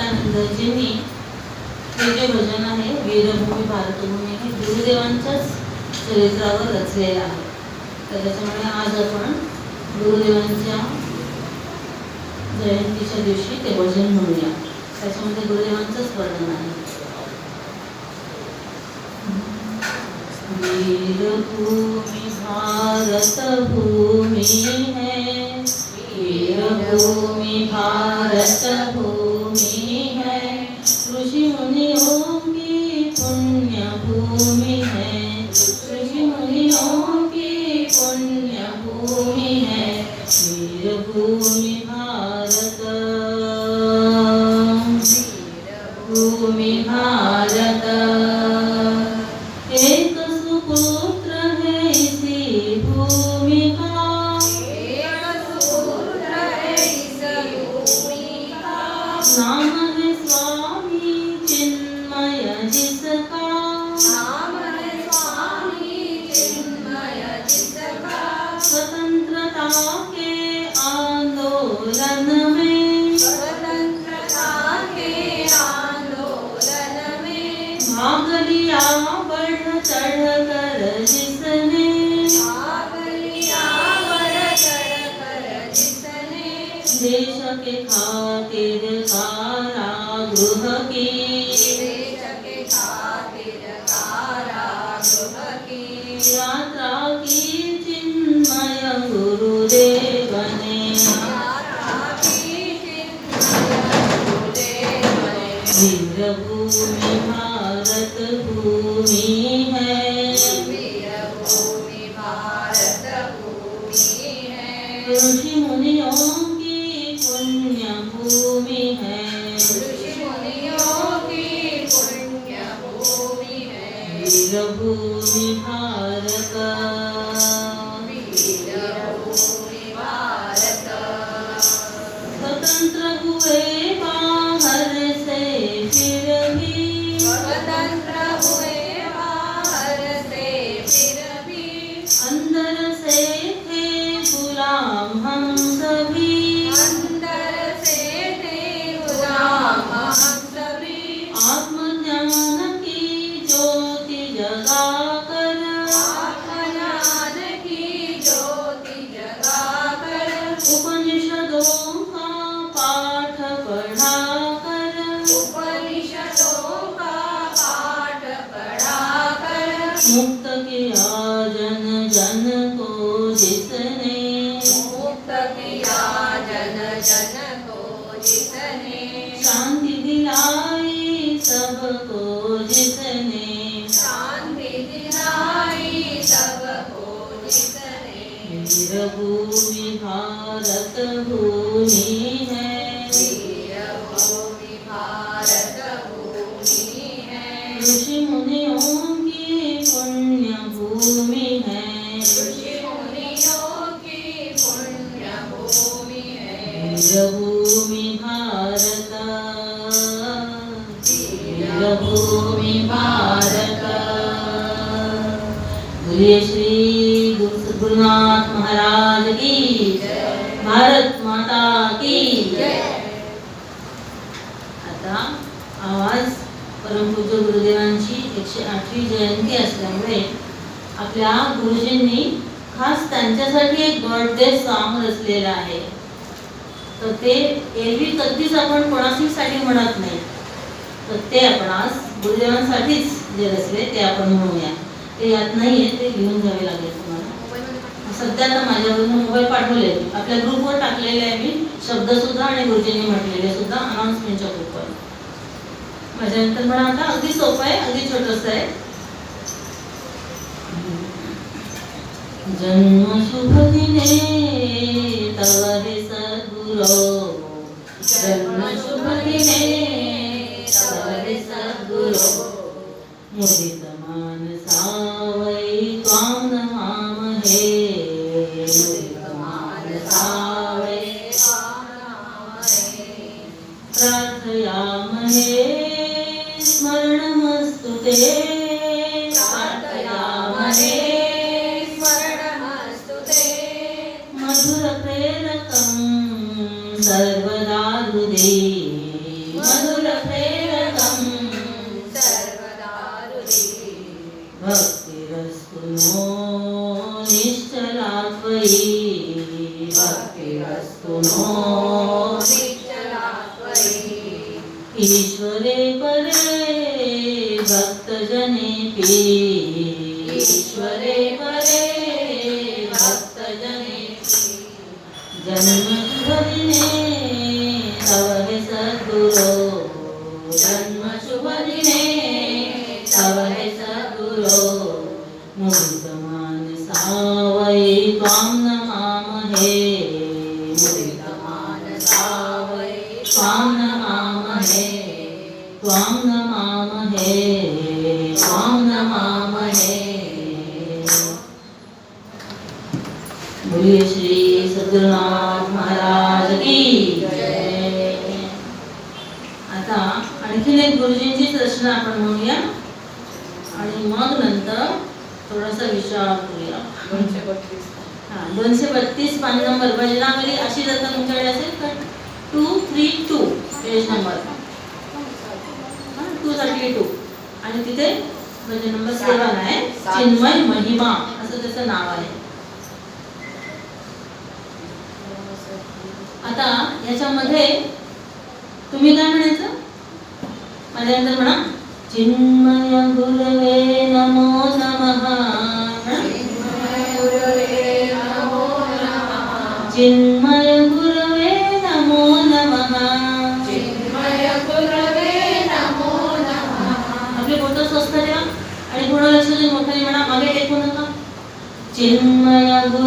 अद्वैतानंदजींनी हे जे भजन आहे वीरभूमी भारतभूमी हे गुरुदेवांच्याच चरित्रावर रचलेलं आहे. तर त्याच्यामुळे आज आपण गुरुदेवांच्या जयंतीच्या दिवशी ते भजन म्हणूया. त्याच्यामध्ये गुरुदेवांचंच वर्णन आहे. वीरभूमी भारतभूमी है. वीरभूमि भारत भूमि है Yes. बोलिए श्री सद्गुरुनाथ महाराज की भारत माता की आता आवाज परमपूज्य गुरुदेवांची एकशे आठवी जयंती असल्यामुळे आपल्या गुरुजींनी खास त्यांच्यासाठी एक बर्थडे सॉन्ग रचलेलं आहे. तर ते एरवी कधीच आपण कोणाशीसाठी म्हणत नाही. तर ते आपण आज गुरुदेवांसाठीच जे रचले ते आपण म्हणूया. ते यात नाही आहे ते घेऊन जावे लागेल तुम्हाला. सध्या तर माझ्यावरून मोबाईल पाठवले. आपल्या ग्रुपवर टाकलेले आहे मी शब्द सुद्धा आणि गुरुजींनी म्हटलेले सुद्धा अनाउन्समेंटच्या ग्रुपवर. माझ्यानंतर म्हणा आता अगदी सोपं आहे अगदी छोटस आहे. जन्म शुभ दिने तव हे सद्गुरो सर्वदा हृदये वै त्वां नमामहे आणि तिथे म्हणजे नंबर सेवन आहे. चिन्मय महिमा असं त्याचं नाव आहे. आता याच्यामध्ये तुम्ही काय म्हणायचं? माझ्यानंतर म्हणा. चिन्मय गुरवे नमो नम. चिन्मय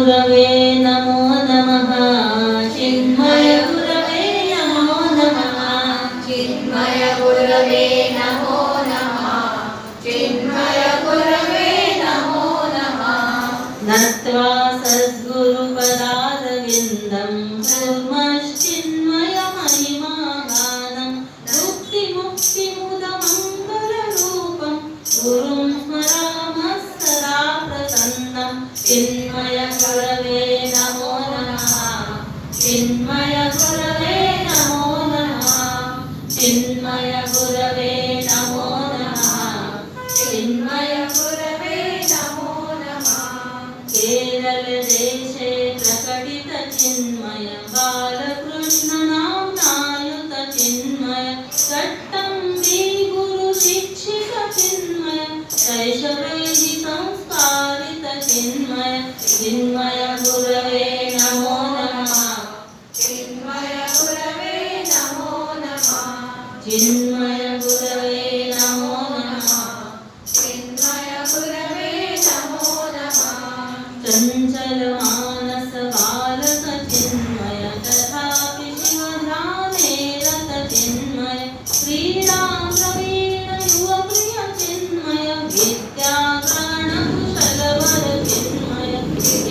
గురవే నమో నమ చిన్మయ గురవే నమో నమ చిన్మయ గురవే నమో నమ చిన్మయ గురవే నమో నత్వా సరస్వ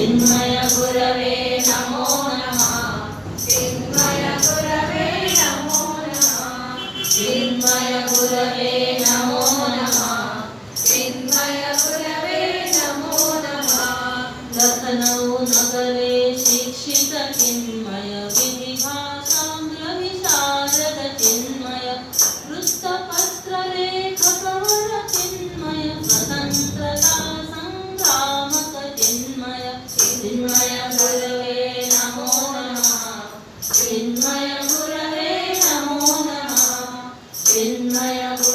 in my eyes. in my own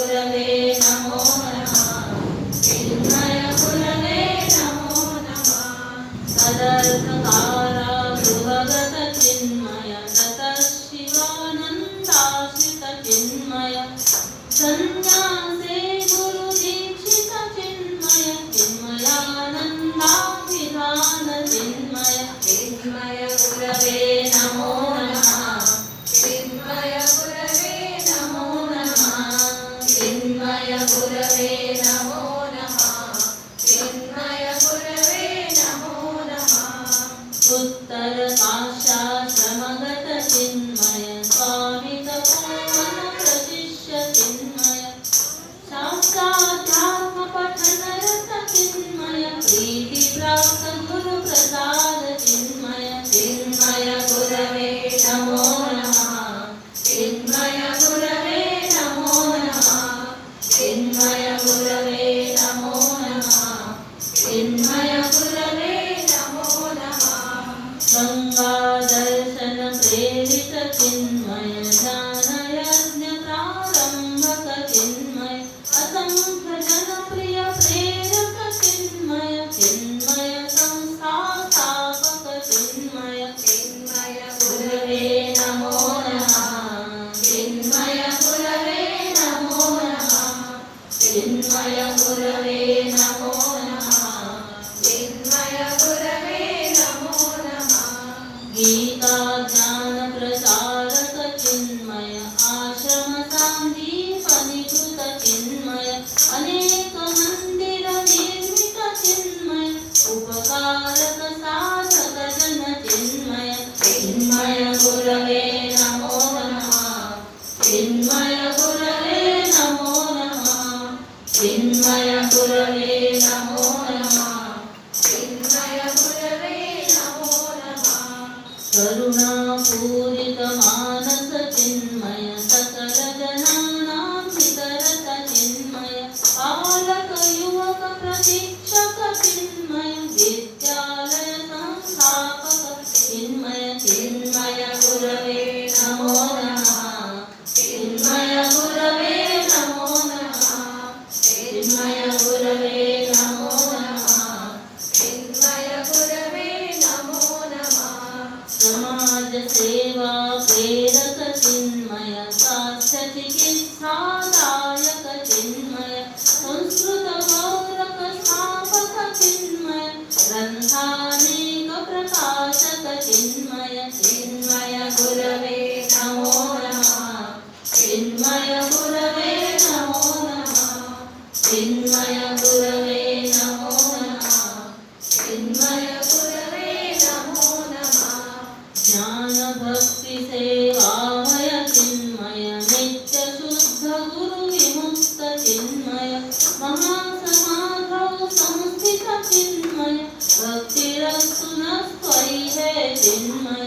हे चिन्मय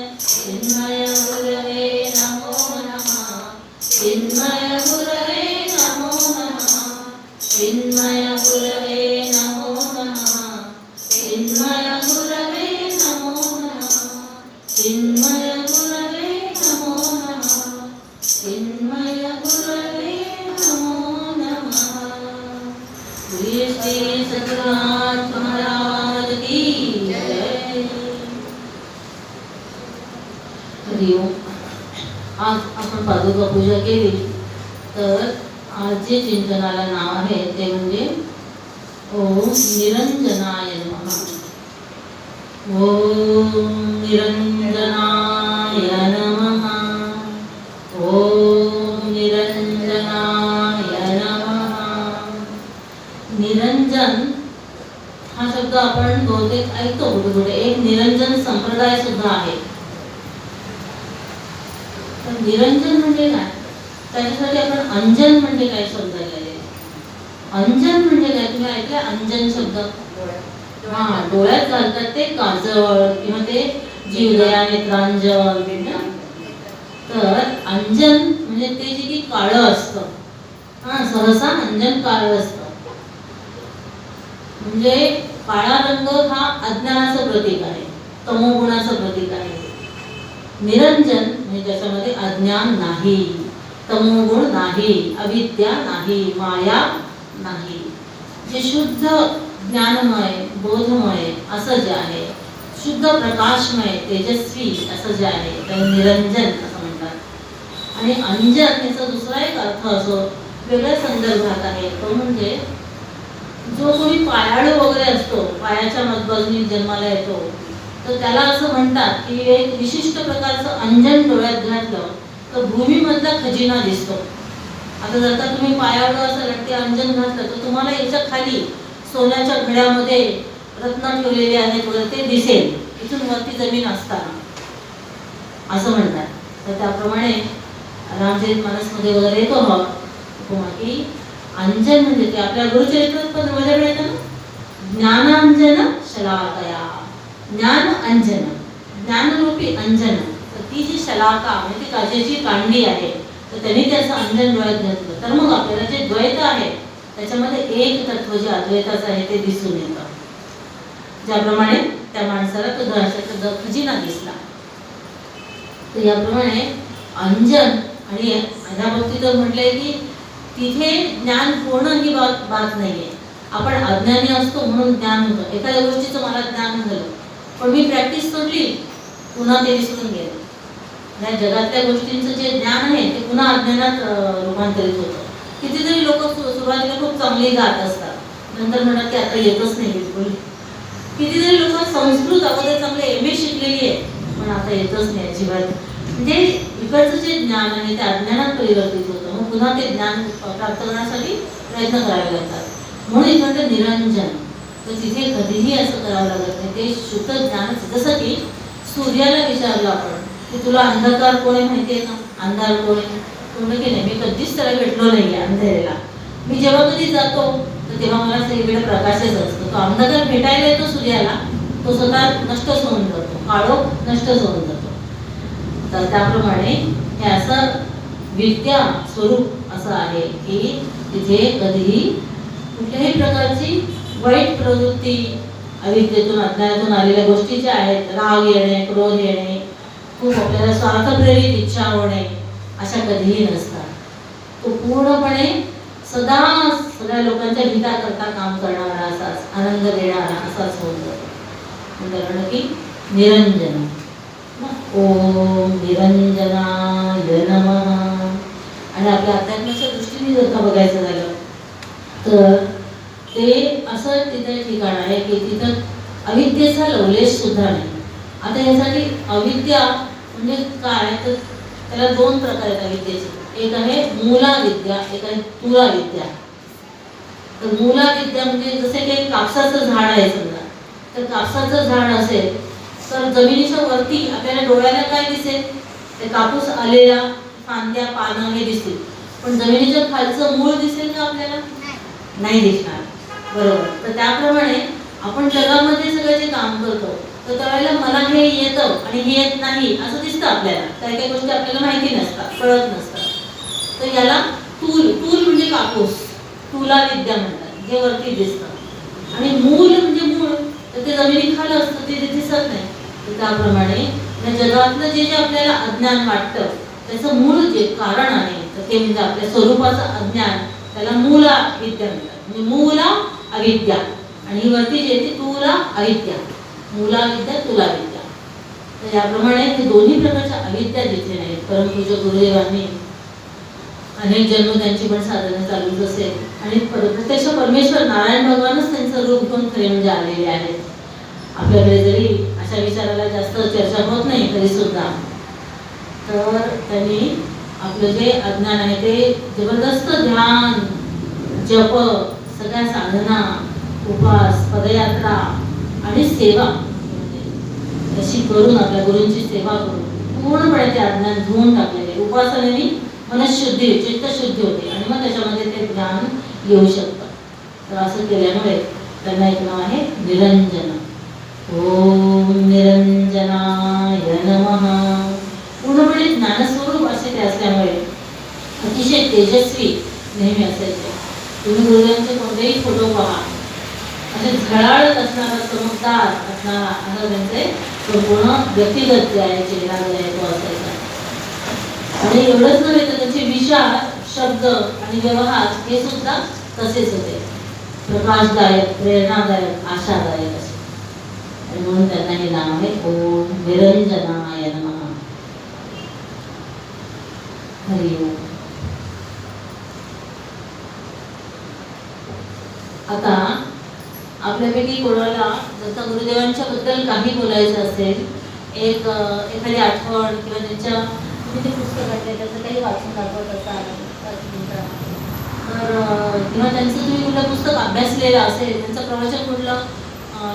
ओम निरंजनाय नमः। ओम निरंजनाय नमः। ओम निरंजनाय नमः। निरंजन हा शब्द आपण बहुतेक ऐकतो कुठे कुठे एक निरंजन संप्रदाय सुद्धा आहे. तर निरंजन म्हणजे काय? त्याच्यासाठी आपण अंजन म्हणजे काय शब्द लिहिलेले अंजन म्हणजे काय? तुम्ही ऐकलं अंजन शब्द. हा डोळ्यात घालतात ते काजळ किंवा ते जीवदया नेत्रांजन तर अंजन म्हणजे ते जे की काळं असतं. हा सहसा अंजन काळं असतं. म्हणजे काळा रंग हा अज्ञानाचं प्रतीक आहे. तमोगुणाचं प्रतीक आहे. निरंजन म्हणजे ज्याच्यामध्ये अज्ञान नाही. तमोगुण नाही. अविद्या नाही. माया नाही. जे शुद्ध ज्ञानमय बोधमय असं जे आहे शुद्ध प्रकाशमय तेजस्वी असं जे आहे त्याला निरंजन असं म्हणतात. आणि अंजन याचा दुसरा एक अर्थ असो वेगळ्या संदर्भात आहे तो म्हणजे जो कोणी पायाळू वगैरे असतो पायाच्या मधबाजूनी जन्माला येतो तर त्याला असं म्हणतात की एक विशिष्ट प्रकारचं अंजन डोळ्यात घातलं तर भूमीमधला खजिना दिसतो. आता जर का तुम्ही पायावर असं ते अंजन घातलं तर तुम्हाला याच्या खाली सोन्याच्या घड्यामध्ये रत्न ठेवलेले आहेत वगैरे ते दिसेल. इथून वरती जमीन असताना. असं म्हणतात. तर त्याप्रमाणे रामचरित मानसमध्ये वगैरे येतो हा उपमा की अंजन म्हणजे ते आपल्या गुरुचरित्रात पण माझ्याकडे येतं ना? ज्ञानांजन शलाकया. ज्ञान अंजन. ज्ञानरूपी अंजन. तर ती जी शलाका म्हणजे ती काचेची कांडी आहे तर त्यांनी त्याचं अंजन डोळ्यात घातलं तर मग आपल्याला जे द्वैत आहे त्याच्यामध्ये एक तत्व जे अद्वैताचं आहे ते दिसून येतं. ज्याप्रमाणे त्या माणसाला तो द्राक्षाचा द खजिना दिसला. तर याप्रमाणे अंजन आणि ह्या बाबतीत म्हटलंय की तिथे ज्ञान पूर्ण ही बात बात नाहीये. आपण अज्ञानी असतो म्हणून ज्ञान होतं. एखाद्या गोष्टीचं मला ज्ञान झालं. पण मी प्रॅक्टिस सोडली पुन्हा ते विसरून गेलं. या जगातल्या गोष्टींचं जे ज्ञान आहे ते पुन्हा अज्ञानात रूपांतरित होतं. कितीतरी लोक सुरुवातीला खूप चांगली गात असतात. नंतर म्हणतात की आता येतच नाही बिलकुल. कितीतरी लोक संस्कृत अगोदर चांगले एम ए शिकलेली आहे पण आता येतच नाही अजिबात. म्हणजे इकडचं जे ज्ञान आहे ते अज्ञानात परिवर्तित होतं. मग पुन्हा ते ज्ञान प्राप्त करण्यासाठी प्रयत्न करावे लागतात. म्हणून इकडचं निरंजन. तर तिथे कधीही असं करावं लागत नाही. ते शुद्ध ज्ञान जसं की सूर्याला विचारलं आपण की तुला अंधकार कोण आहे माहिती आहे का? अंधार कोण? आहे की नाही मी कधीच त्याला भेटलो नाही आहे अंधेरीला. मी जेव्हा कधी जातो तर तेव्हा मला सगळीकडे प्रकाशच असतो. तो अंधकार भेटायला येतो सूर्याला तो स्वतः नष्टच होऊन जातो. काळो नष्टच होऊन जातो. तर त्याप्रमाणे हे असं विद्या स्वरूप असं आहे की तिथे कधीही कुठल्याही प्रकारची वाईट प्रवृत्ती अविद्येतून अज्ञानातून आलेल्या गोष्टी ज्या आहेत राग येणे क्रोध येणे खूप आपल्याला स्वार्थप्रेरित इच्छा होणे अशा कधीही नसतात. तो पूर्णपणे सदा सगळ्या लोकांच्या हिताकरता काम करणारा असाच आनंद देणारा असाच होऊन जातो की निरंजन. ओम निरंजनाय नमः. आणि आपल्या अध्यात्माच्या दृष्टीने जर का बघायचं झालं तर ते असं तिथं ठिकाण आहे की तिथं अविद्येचा लवलेश सुद्धा नाही. आता यासाठी अविद्या म्हणजे काय तर त्याला दोन प्रकार आहेत अविद्येचे एक आहे मूला विद्या एक आहे तुला विद्या तर मूला विद्या म्हणजे जसे काही कापसाचं झाड आहे समजा. तर कापसाचं झाड असेल तर जमिनीच्या वरती आपल्याला डोळ्याला काय दिसेल? ते कापूस आलेला फांद्या पानं हे दिसतील पण जमिनीच्या खालचं मूळ दिसेल का आपल्याला? नाही दिसणार. बरोबर. तर त्याप्रमाणे आपण जगामध्ये सगळं जे काम करतो तर त्यावेळेला मला हे येतं आणि हे येत नाही असं दिसतं आपल्याला. काही काही गोष्टी आपल्याला माहिती नसतात कळत नसतात. तर याला तूल तूल म्हणजे कापूस. तुला विद्या म्हणतात जे वरती दिसतं. आणि मूल म्हणजे मूळ. तर ते जमिनी खाली असतं ते ते दिसत नाही. तर त्याप्रमाणे जगातलं जे जे आपल्याला अज्ञान वाटतं त्याचं मूळ जे कारण आहे तर ते म्हणजे आपल्या स्वरूपाचं अज्ञान. त्याला मूला विद्या म्हणतात. म्हणजे मूला अविद्या आणि वरती जे तुला अविद्या मुलाविद्या तुला विद्या तर याप्रमाणे हे दोन्ही प्रकारच्या अविद्या जिथे नाहीत. परमपूज्य गुरुदेवांनी अनेक जन्म त्यांची पण साधना चालूच असेल. आणि प्रत्यक्ष परमेश्वर नारायण भगवानच त्यांचं रूप घेऊन खरे म्हणजे आलेले आहेत. आपल्याकडे जरी अशा विचाराला जास्त चर्चा होत नाही तरी सुद्धा तर त्यांनी आपलं जे अज्ञान आहे ते जबरदस्त ध्यान जप सगळ्या साधना उपास पदयात्रा आणि सेवा. अशी करून आपल्या गुरूंची सेवा करून पूर्णपणे ते अज्ञान धुवून टाकलेले. उपासनेने मनशुद्धी चित्तशुद्धी होते आणि मग त्याच्यामध्ये ते ज्ञान येऊ शकतं. तर असं केल्यामुळे त्यांना एक नाव आहे निरंजन. ओम निरंजनाय नमः. पूर्णपणे ज्ञानस्वरूप असे ते असल्यामुळे अतिशय तेजस्वी नेहमी असायचे. तुम्ही गुरुजांचे कोणतेही फोटो पहा. झळाळत असणारा चमकदार असणारा असं त्यांचे संपूर्ण व्यक्तिगत जे आहे चेहरा जो आहे तो असायचा आणि एवढंच नव्हे तर त्याचे विचार शब्द आणि व्यवहार हे सुद्धा तसेच होते. प्रकाशदायक प्रेरणादायक आशादायक असे. आणि म्हणून त्यांना हे नाव आहे ओम निरंजनाय नमः. हरि ओम आता आपल्यापैकी कोणाला जसं गुरुदेवांच्या बद्दल काही बोलायचं असेल एक एखादी आठवण किंवा त्यांच्या तुम्ही ते पुस्तक आहे त्याचं काही वाचून दाखवत असाल मिनिटं. तर किंवा त्यांचं तुम्ही कुठलं पुस्तक अभ्यासलेलं असेल त्यांचं प्रवचन कुठलं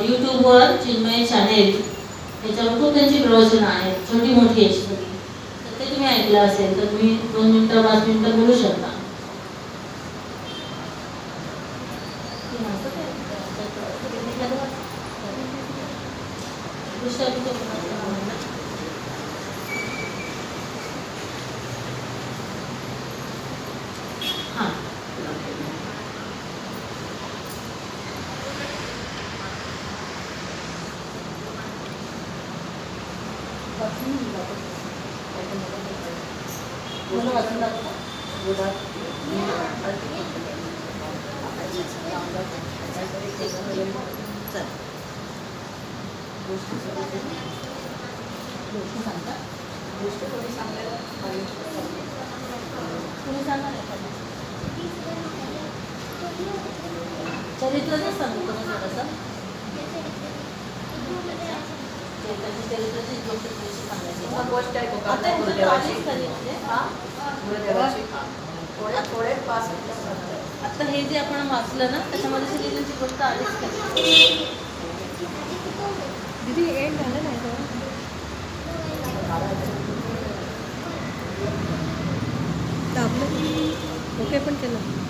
यूट्यूबवर चिन्मय चॅनेल त्याच्यावर खूप त्यांची प्रवचनं आहेत छोटी मोठी अशी सगळी तर ते तुम्ही ऐकलं असेल तर तुम्ही दोन मिनटं पाच मिनटं बोलू शकता हां चरित्रच सांगतो ना थोडंसं? चैतन्य चरित्राची गोष्ट थोडीशी सांगायची मग गोष्ट आहे आता ह्याचं आधीच झाली म्हणजे थोडे पाच आता हे जे आपण वाचलं ना त्याच्यामध्ये श्रीजींची गोष्ट आधीच केली दीदी एंड झालं नाही का? दाबलं. ओके पण केलं.